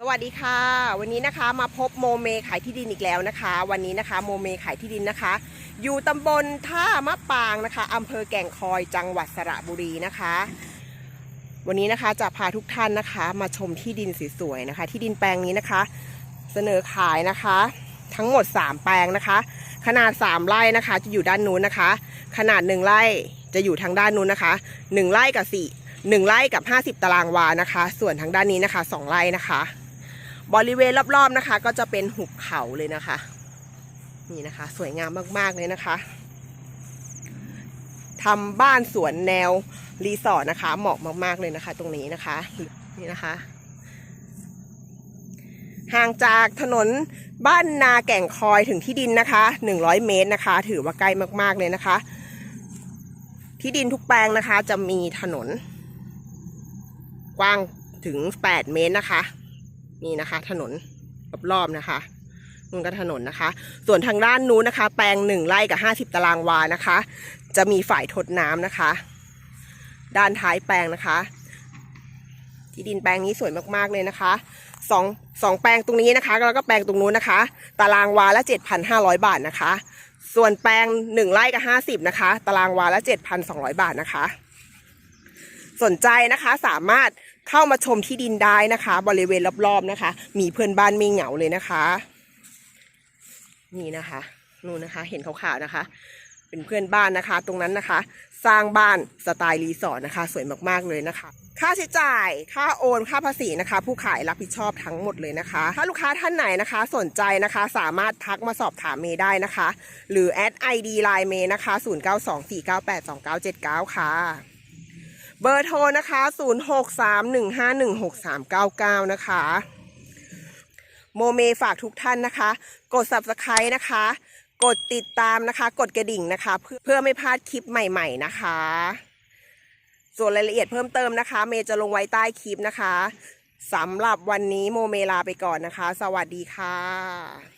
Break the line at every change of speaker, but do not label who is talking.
สวัสดีค่ะ วันนี้นะคะมาพบโมเมขายที่ดินอีกแล้วนะคะ วันนี้นะคะโมเมขายที่ดินนะคะ อยู่ตำบลท่ามะปางนะคะอำเภอแก่งคอยจังหวัดสระบุรีนะคะ วันนี้นะคะจะพาทุกท่านนะคะ มาชมที่ดินสวยๆนะคะ ที่ดินแปลงนี้นะคะ เสนอขายนะคะ ทั้งหมด 3 แปลงนะคะ ขนาด 3ไร่นะคะ จะอยู่ด้านนู้นนะคะ ขนาด 1ไร่จะอยู่ทางด้านนู้นนะคะ 1ไร่กับ4 1ไร่กับ 50 ตารางวานะคะ ส่วนทางด้านนี้นะคะ 2ไร่นะคะ บริเวณรอบๆนะคะ ก็จะเป็นหุบเขาเลยนะคะ นี่นะคะ สวยงามมากๆเลยนะคะทำบ้านสวนแนวรีสอร์ทนะคะ เหมาะมากๆเลยนะคะ ตรงนี้นะคะนี่นะคะ ห่างจากถนนบ้านนาแก่งคอยถึงที่ดินนะคะ 100 เมตรนะคะ ถือว่าใกล้มากๆเลยนะคะ ที่ดินทุกแปลงนะคะ จะมีถนน กว้างถึง 8 เมตรนะคะ นี่นะคะ ถนนรอบๆนะคะนู่นก็ถนนนะคะ ส่วนทางด้านนู้นนะคะ แปลงหนึ่งไร่กับห้าสิบตารางวานะคะ จะมีฝ่ายทดน้ำนะคะ ด้านท้ายแปลงนะคะ ที่ดินแปลงนี้สวยมากๆเลยนะคะสองสองแปลงตรงนี้นะคะแล้วก็แปลงตรงนู้นนะคะ ตารางวาละเจ็ดพันห้าร้อยบาทนะคะ ส่วนแปลงหนึ่งไร่กับห้าสิบนะคะ ตารางวาละเจ็ดพันสองร้อยบาทนะคะ สนใจนะคะสามารถ เข้ามาชมที่ดินได้นะคะ บริเวณรอบๆนะคะ มีเพื่อนบ้านไม่เหงาเลยนะคะ นี่นะคะนู่นนะคะ เห็นขาวๆนะคะ เป็นเพื่อนบ้านนะคะ ตรงนั้นนะคะ สร้างบ้านสไตล์รีสอร์ทนะคะ สวยมากๆเลยนะคะ ค่าใช้จ่ายค่าโอนค่าภาษีนะคะ ผู้ขายรับผิดชอบทั้งหมดเลยนะคะ ถ้าลูกค้าท่านไหนนะคะ สนใจนะคะ สามารถทักมาสอบถามเมย์ได้นะคะ หรือแอดไอดีไลน์เมย์นะคะ 0924982979 ค่ะ เบอร์โทรนะคะ 0631516399 นะคะ โมเมฝากทุกท่านนะคะ กด subscribe นะคะ กดติดตามนะคะ กดกระดิ่งนะคะ เพื่อเพื่อไม่พลาดคลิปใหม่ ๆ นะคะ ส่วนรายละเอียดเพิ่มเติมนะคะ เมย์จะลงไว้ใต้คลิปนะคะสำหรับวันนี้โมเมลาไปก่อนนะคะ สวัสดีค่ะ